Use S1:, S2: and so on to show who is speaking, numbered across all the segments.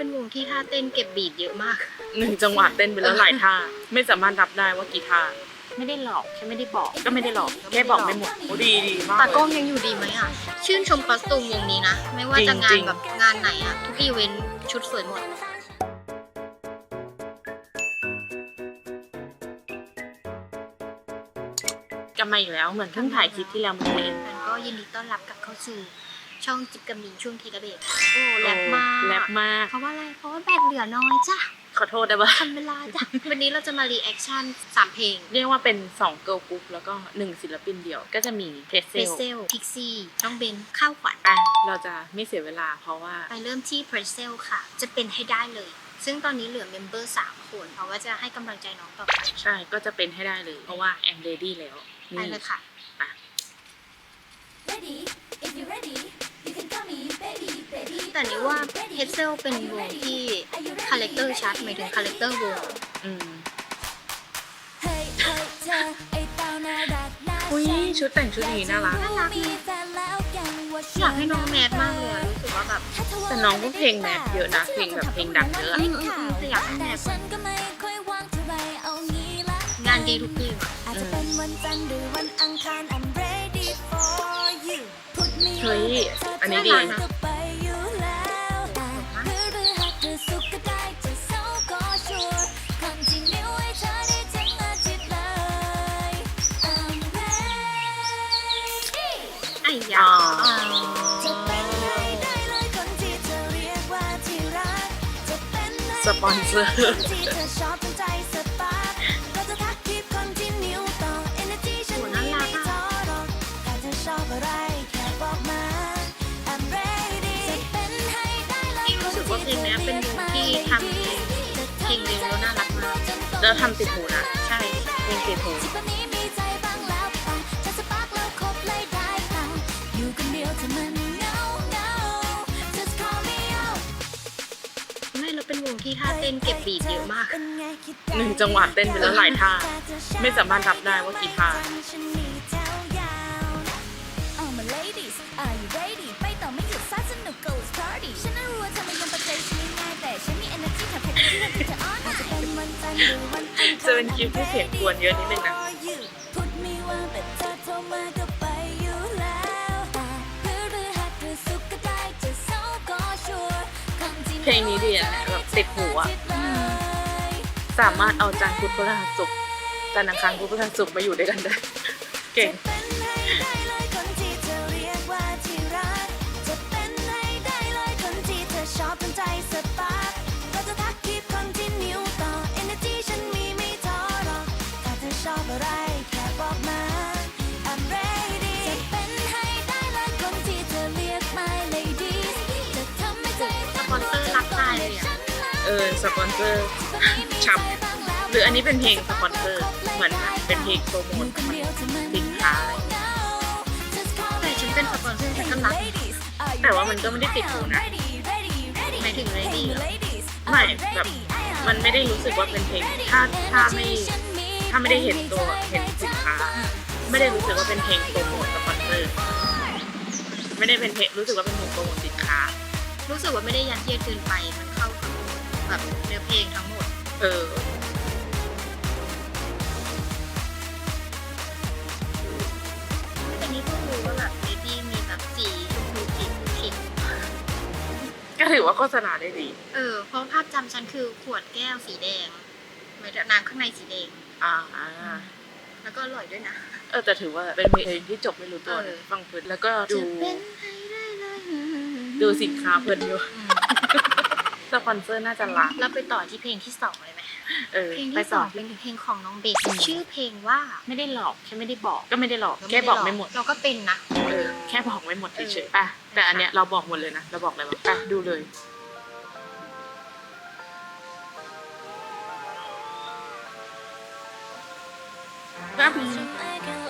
S1: เป็นวงที่ท่าเต้นเก็บบีดเยอะมาก
S2: หนึ่งจังหวะเต้นไปแล้วหลายท่า ไม่สามารถนับได้ว่ากี่ท่า
S3: ไม่ได้หลอกฉันไม่ได้บอก
S2: ก็ไม่ได้หรอกแค่บอกไม่หมดโอ้ดีดีมาก
S1: ตากล้อง
S2: เลย
S1: ยังอยู่ดีไหมอะ ชื่นชมคอสตูมวงนี้นะ ไม่ว่าจะงา
S2: จ
S1: น
S2: ริงๆ
S1: แบบงานไหนอะ ทุกอีเวนต์ชุดสวยหมด
S2: กลับมาอีกแล้วเหมือนเพิ่งถ่ายคลิปที่แล้วเมื่อกี้เอง
S1: มันก็ยินดีต้อนรับกลับเข้าสู่ ช่องจิบกำมิงช่วงทีละเบรกโอ้แลบมาก
S2: แลบมาก
S1: เพราะว่าอะไร เพราะว่าแบตเหลือน้อยจ้ะ
S2: ขอโทษได้ปะ
S1: ทันเวลาจ้ะ วันนี้เราจะมารีแอคชั่นสามเพลง
S2: เรียกว่าเป็น2เกิร์ลกรุ๊ปแล้วก็หนึ่งศิลปินเดี่ยว ก็จะมีเพเซ
S1: เฟ
S2: ล
S1: เซลพิกซี่น้องเบนข้าวขวัญ
S2: อะเราจะไม่เสียเวลาเพราะว่า
S1: ไปเริ่มที่เพรสเซลค่ะ จะเป็นให้ได้เลย ซึ่งตอนนี้เหลือเมมเบอร์สามคนเพราะว่าจะให้กำลังใจน้องต่อไป
S2: ใช่ก็จะเป็นให้ได้เลย เพราะว่าแอมเรดี้แล้ว
S1: ไปเลยค่ะ
S4: Ready? If you're ready,
S1: แต่นี่ว่าเพรสเซลเป็นวงที่คาแรคเตอร์ชัดหมายถึงคาแรคเตอร์วง
S2: อืม
S4: Hey, hey, เธอไอ้เต้าน่ารักน่า
S2: อุ้ย
S4: ชัง
S2: ชุดแต่งชุดนี้น่ารัก
S1: น่ารัก
S4: มี
S1: นะ
S4: แฟนแล้วยังว่า
S1: อยากให้น้องแมทมากเลยอะรู้สึกว่าแบบ
S2: แต่น้องก็เพลงแมทเยอะนะเพลงแบบเพลงดังเยอะอะ
S1: อืมอืมอืมแต่อยากให้แม
S4: แต่
S1: ท
S4: ฉันก็ไม่ค่อยว่างเท่าไหรเอางี้ละ
S1: งานดีทุกเพลงอะ
S4: อาจจะเป็นวันจันทร์หรือวันอังคาร I'm ready for you Put me
S2: เฮ้ยอันนี้ดี
S4: ก็ได้จะเสาร์ก็ชัวร์ Continue ให้เธอได้ทั้งอาทิตย์เลย I'm ready
S1: ไอ้ยา
S4: จะเป็นให้ได้เลยคนที่เธอเรียกว่าที่รัก จะเป็น
S2: สปอนเซอร์
S4: ร็วแล้
S1: วน่ารักมาก
S2: แล้วทำติดหูนะ
S1: ใช่
S2: เพลงติดหู
S4: ที่คนนี้มีใจบ้างแล้วป่ะจะสปาร์คแล้วคบเลยได้เปล่าอยู่คนเดียวเธอมันเหงาเหงา just call me out
S1: ไม่เราเป็นวงที่ท่าเต้นเก็บบีดเยอะมาก
S2: หนึ่งจังหวะเต้นไปแล้วหลายท่า ไม่สามารถนับได้ว่ากี่ท่า
S4: เป็นค
S2: ลิปที่เสียงกวนเยอะนิดนึงนะ
S4: พูดไม่ว่างแต่เธอโทรมาก็ไปอยู่แล้วแต่พฤหัสหรือศุกร์ก็ได้จะเสาร์ก็ชัวร์ Continue
S2: เพลงนี้ดีอะแบบติดหูอะสามารถเอาจันทร์พุธพฤหัสศุกร์จันทร์อังคารพุธพฤหัสศุกร์มาอยู่ด้วยกันได้ เก่ง
S4: สปอนเซ
S1: อร์
S2: ช้ำหรืออันนี้เป็นเพลงสปอนเซอร์เหมือนเป็นเพลงโปรโมทสินค้า
S1: แต่ฉันเป็นสปอนเซอร์ฉันก็รัก
S2: แต่ว่ามันก็ไม่ได้ติดหูนะ
S1: หมายถึง Lady เหรอ
S2: ไม่แบบมันไม่ได้รู้สึกว่าเป็นเพลงถ้าถ้าไม่ถ้าไม่ได้เห็นตัวเห็นสินค้า ไม่ได้รู้สึกว่าเป็นเพลงโปรโมทสปอนเซอร์ไม่ได้เป็นเพลงรู้สึกว่าเป็นเพลงโปรโมทสินค้า
S1: รู้สึกว่าไม่ได้ยัดเยียดเกินไปมันเข้า แบบเนื้อเพลงทั้งหมด
S2: เออ
S1: อันนี้ก็รู้ว่าแบบเบบี้มีแบบสีชมพูผิดผิด
S2: ก็ถือว่าโฆษณาได้ดี
S1: เออ เพราะภาพจำฉันคือขวดแก้วสีแดงหมายถึงน้ำข้างในสีแดง
S2: อ่า
S1: แล้วก็อร่อยด้วยนะ
S2: เออแต่ถือว่าเป็นเพลงที่จบไม่รู้ตัว
S1: เออ
S2: ฟังเพลินแล้วก็ดู
S1: จะเป็นให้ได้เลย
S2: ดูสินค้าเพลินอยู่
S1: อืม
S2: สปอนเซอร์น่าจะรัก
S1: เราไปต่อที่เพลงที่สองเลยไหม
S2: เออ
S1: เพลง
S2: ไป
S1: ที่ส
S2: ต่
S1: อ
S2: อง
S1: เป็นเพลงของน้องเบสชื่อเพลงว่า
S3: ไม่ได้หลอกฉันไม่ได้บอก
S2: ก็ไม่ได้หรอกแค่บอกไม่หมด
S1: เราก็เป็นนะ
S2: เออแค่บอกไม่หมด
S1: เออ
S2: เฉยๆป่ะแต่อันเนี้ยเราบอกหมดเลยนะเราบอกเลยว่าป่ะดูเลยครับ
S1: บ้า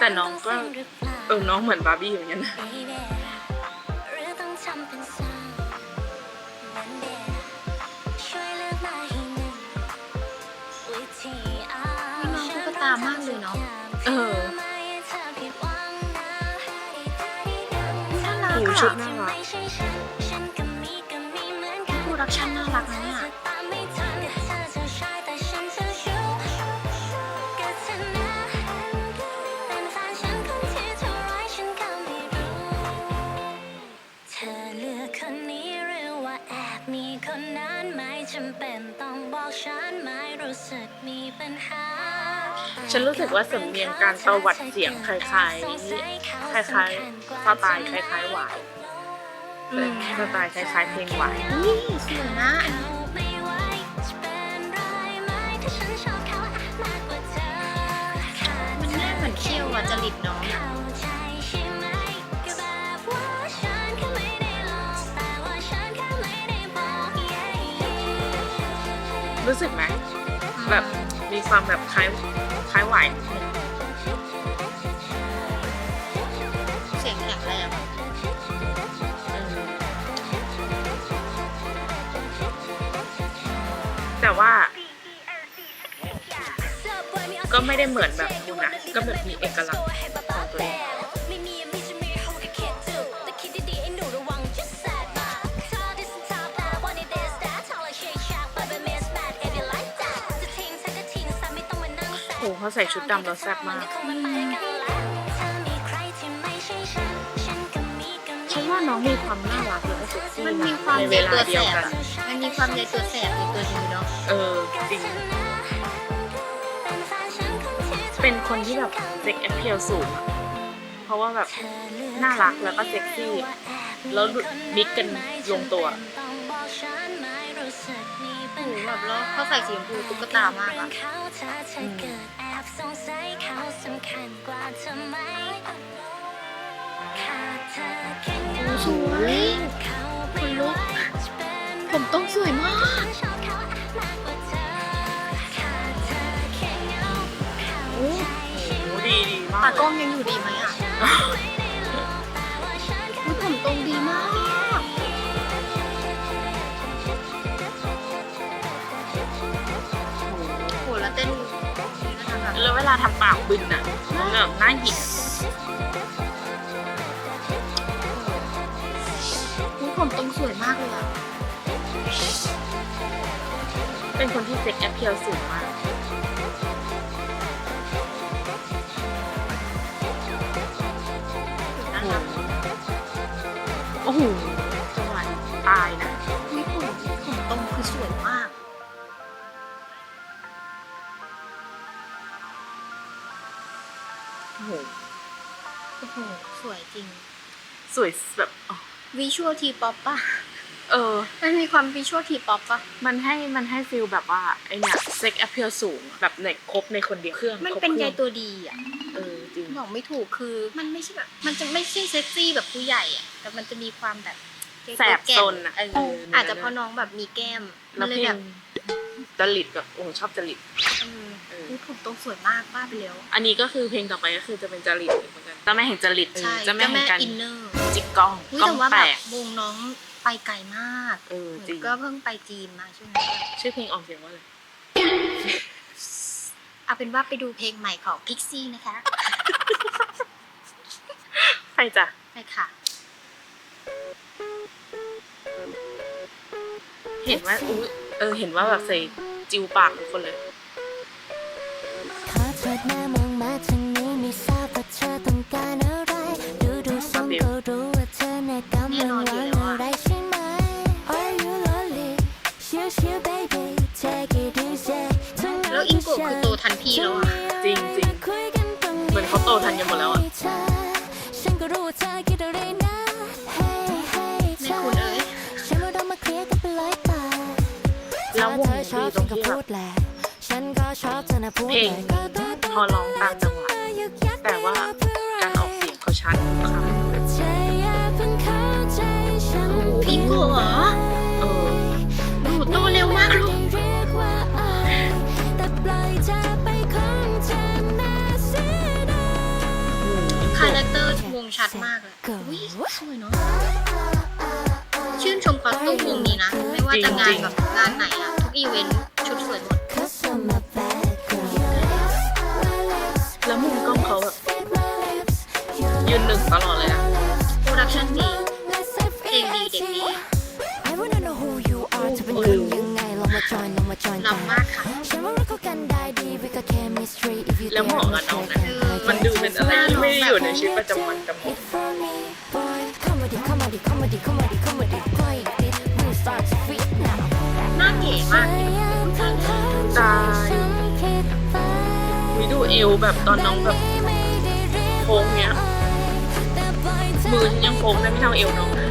S2: แต่น้องก็เออน้องเหมือนบาร์บี้อ
S4: ยู่เนี่ยนะ
S1: น้องตุ๊กตามากเลยเนาะ
S2: เออน่ารัก
S1: อะผู้รักฉันน่ารักนะเนี่ย
S4: คนนี้หรือว่าแอบมีคนนั้นไม่จำเป็นต้องบอกฉันไม่รู้สึกมีปัญหา
S2: ฉันรู้สึกว่าสำเนียงการตวัดเสียงคล้ายๆคล้ายๆสไตล์คล้ายๆหวาย
S1: อืม
S2: สไตล์คล้ายๆเพลงหวาย
S1: นี่สวยนะอันนี้
S4: ไม่ไหวจะเป็นไรไหมถ้าฉันชอบเขามากกว่าเธอ
S1: มันหน้าเหมือนเคี้ยวอะจริตน้อง
S2: รู้สึกไหมแบบมีความแบบคล้ายคล้ายหวายนิดนึง
S1: เสียงแข็งแรง
S2: อืมแต่ว่า ก็ไม่ได้เหมือนแบบนู้นนะก็แบบมีเอกลักษณ์ของตัวเอง
S4: เขาใส่
S2: ชุดดำแล้วแซ่บมาก ฉันว่าน้องมีความน่ารักแล้วก็เซ็กซี่
S1: มันมีความ
S2: ใน
S1: ใย
S2: เว
S1: ตั
S2: ลาว
S1: แส
S2: เดียว
S1: บ
S2: กัน
S1: อะมันมีความใยตัวแสบในตัวนี้เนาะ
S2: เออ จริง เป็นคนที่แบบเซ็กแอพเพียลสูงอะเพราะว่าแบบน่ารักแล้วก็เซ็กซี่ แล้วมิกกันลงตัว
S1: โอ้โห แบบแล้วเขาใส่สีชมพูตุ๊กตามากอะโอ้สวยคนลุกผมต้องสวยมาก
S2: โอ้โหดีดีมา
S1: ตากกล้องยังอยู่ดีไหมอะอุ๊ยผมตรงดีมาก เต้นนี่นะคะแบบ
S2: แล้วเวลาทำปากบึนอะมันแบบน่าหยิก
S1: อุ๊ยผมตรงสวยมากเลยอะ
S2: เป็นคนที่เซ็กแอพเพียลสูงมาก
S1: นะคะ
S2: โอ้โหจังหวะตายนะ โอ้โห
S1: สวยจริง
S2: สวยแบบอ๋อ
S1: วิชวลทีป๊อปป่ะ
S2: เออ
S1: มันมีความวิชวลทีป๊อปป่ะ
S2: มันให้มันให้ฟิลแบบว่าไอเนี่ยเซ็กแอพเพียลสูงอะแบบในครบในคนเดียวเครื่อง
S1: มัน
S2: ครบ
S1: เป็น
S2: ค
S1: ใย
S2: รื่อง
S1: ตัวดีอะ
S2: เออจริง
S1: บอกไม่ถูกคือมันไม่ใช่แบบ มันจะไม่ใช่เซ็กซี่แบบผู้ใหญ่อะ แต่มันจะมีความแบบใย
S2: แส
S1: ตัว
S2: บ
S1: ก่
S2: ซนอะ
S1: เอออาจจะเพราะน้องแบบมีแก้ม
S2: แล้
S1: มั
S2: วน
S1: เล
S2: เพ
S1: ย
S2: ล
S1: แบ
S2: ง
S1: บ
S2: จริตแบบโอ้ชอบจริต
S1: เออ
S2: เออ
S1: อุ๊ยผมตรงสวยมากบ้าไปแล้ว
S2: อันนี้ก็คือเพลงต่อไปก็คือจะเป็นจริตเหมือนกัน เจ้าแม่แห่งจริต
S1: ใช่
S2: เจ้าแม่
S1: เจ้า
S2: แห่
S1: แม่
S2: งการ
S1: อินเนอร์
S2: จิกกล้อง
S1: อุ๊ย
S2: กล้อ
S1: แต่
S2: ง
S1: ว่า
S2: แต
S1: แบบ
S2: ก
S1: วงน้องไปไกลมาก
S2: เออจริง
S1: ก็เพิ่งไปจีนมาช่วงนี้
S2: ชื่อเพลงออกเสียงว่าอะไร
S1: เอาเป็นว่าไปดูเพลงใหม่ของพิกซี่นะคะ
S2: ไปจ้ะ
S1: ไปค่ะ
S2: เห็นว่าอุ้ยเออเห็นว่าแบบใส่จิวปากทุกคนเลย
S4: การอะไรดูดูทรงก็รู้ว่าเธอน่ะกำลังหวังอะไรใช่ไหม Are you lonely ชิวชิว baby take it easy
S1: แล้วอิงโกะคือโตทันพี่แล้วอะ
S2: จริงจริงเหมือนเขาโตทันกันหมดแล้วอะ
S4: ฉันก็รู้ว่าเธอคิดอะไรนะ Hey hey
S1: แม่คุณเอ้ย
S4: ฉันว่าเรามาเคลียร์กันไปเลยป่ะ
S2: แล้ววง
S4: ถ้าเธอชอบ
S2: ดีต
S4: ฉั
S2: ร
S4: น
S2: ง
S4: ก็
S2: ที่แบบ
S4: พูดแหละฉันก็ชอบเธอนะพูด
S2: เพลงพอร้องตามจังหวะแต่ว่า การออกเสียงเขาชัดทุกคำ
S4: เธออย่าเพิ่งเข้าใจฉัน
S1: อิงโกะเหรอ
S2: เออ
S1: หนูโตเร็วมากลูก
S4: เรียกว่าอ้ายแต่ปล่อยเธอไปของเธอน่าเสียดาย
S1: คาแรคเตอร์วงชัดมากเลยอุ้ยสวยเนาะชื่นชมคอสตูมวงนี้นะ ไม่ว่าจะงานแบบงานไหนอะทุกอีเวนต์ชุดสวยหมด
S2: ยืนหนึ่งตลอดเลยอะ
S1: โปรดักชั่นดีเพ
S4: ลงดีเด็กดีลำมากค่ะ
S2: แล้วเหมาะกับน้องนะมันดูเป็นอะไรที่ไม่อยู่ในชีวิตประจำวันกับผม
S1: หน่าเก๋มาก
S2: ตายวิดูเอวแบบตอนน้องแบบโค้งเนี้ย มือฉันยังโค้งได้ไม่เท่าเอวน้อง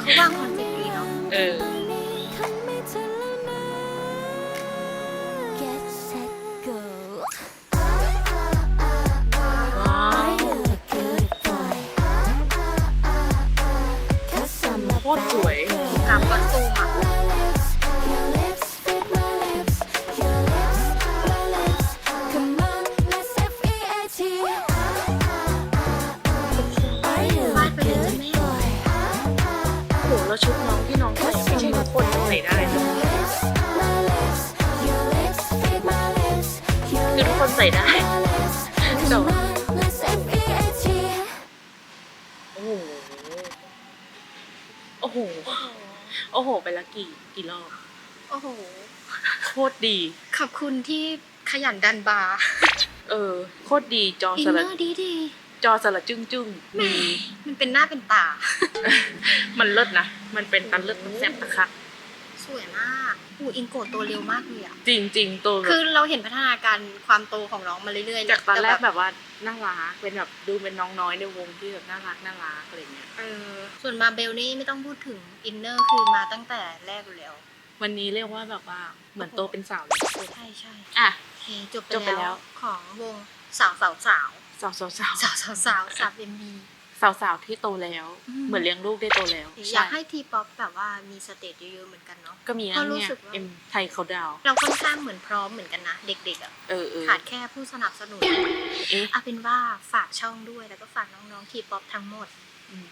S4: เขา
S2: วา
S1: งคอนเซ็ปต์ดีเนาะ
S2: เออ โหแล้วชุดน้องที่น้องใส่ไม่ใช่ทุกคนจะใส่ได้นะ
S4: Your lips, my lips, your lips fit my lips, your
S2: คือทุกคนใส่ได้
S4: my lips.
S2: แต่
S4: Come on, let's F-E-A-T.
S2: โอ้โห โอ้โห โอ้โห ไปละกี่กี่รอบ
S1: โอ้โห
S2: โคตรดี
S1: ขอบคุณที่ขยันดันบาร์
S2: เออ โคตรดีจอ
S1: อิน
S2: ส
S1: เน
S2: ละ
S1: อร์ดีดี
S2: จอสละจึ้งจึ้งดี
S1: มันเป็นหน้าเป็นตา
S2: มันเลิศนะ มันเป็นตันเลิศตันแซ่บตะคัก
S1: สวยมากอูอิงโกะโตเร็วมากเลยอะ
S2: จริงจริงๆตัวแบ
S1: คือบเราเห็นพัฒนาการความโตของน้องมาเรื่อยๆ
S2: จากตอนแรก
S1: ต่
S2: แบบว่าน่ารักเป็นแบบดูเป็นน้องน้อยในวงที่แบบน่ารักน่ารักอะไรเงี้ย
S1: เออส่วนมาเบลนี่ไม่ต้องพูดถึงอินเนอร์คือมาตั้งแต่แรกอยู่แล้ว
S2: วันนี้เรียกว่าแบบว่าเหมือนโตเป็นสาวเลยทุกคน
S1: ใช่ใช่
S2: อะ
S1: โอเคจบ
S2: จบ
S1: ไป
S2: ไปแล้
S1: แล้ว
S2: ว
S1: ของวงสาวสาวสาว
S2: สาวสาวสาว
S1: สาวสาวสาวสาวเอ็มบี
S2: สาวสาวที่โตแล้ว
S1: อืม
S2: เหมือนเลี้ยงลูกได้โตแล้ว
S1: อยากให้ทีป๊อปแบบว่ามีสเตจเยอะๆเหมือนกันเนาะ
S2: ก็มี
S1: เพ
S2: นะ
S1: ราะรู้
S2: เนี่ย
S1: สึกว่า
S2: เอ็มไทยเขาดาวน์
S1: เราค่อนข้างเหมือนพร้อมเหมือนกันนะเด็กๆอะ
S2: เออเออ
S1: ขาดแค่ผู้สนับสนุน
S2: เอ๊ะ
S1: เอาเป็นว่าฝากช่องด้วยแล้วก็ฝากน้องๆทีป๊อปทั้งหมด
S2: อืม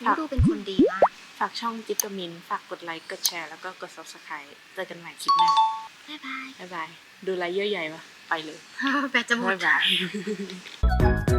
S1: นี่ดูเป็นคนดีมาก
S2: ฝากช่องจิตกมิน ฝากกดไลค์กดแชร์แล้วก็กด subscribe เจอกันใหม่คลิปหน้า
S1: บ๊ายบาย
S2: บ๊ายบายดูไลค์เยอะใหญ่ปะ ไปเลย
S1: แบตจะหมด
S2: บ๊ายบาย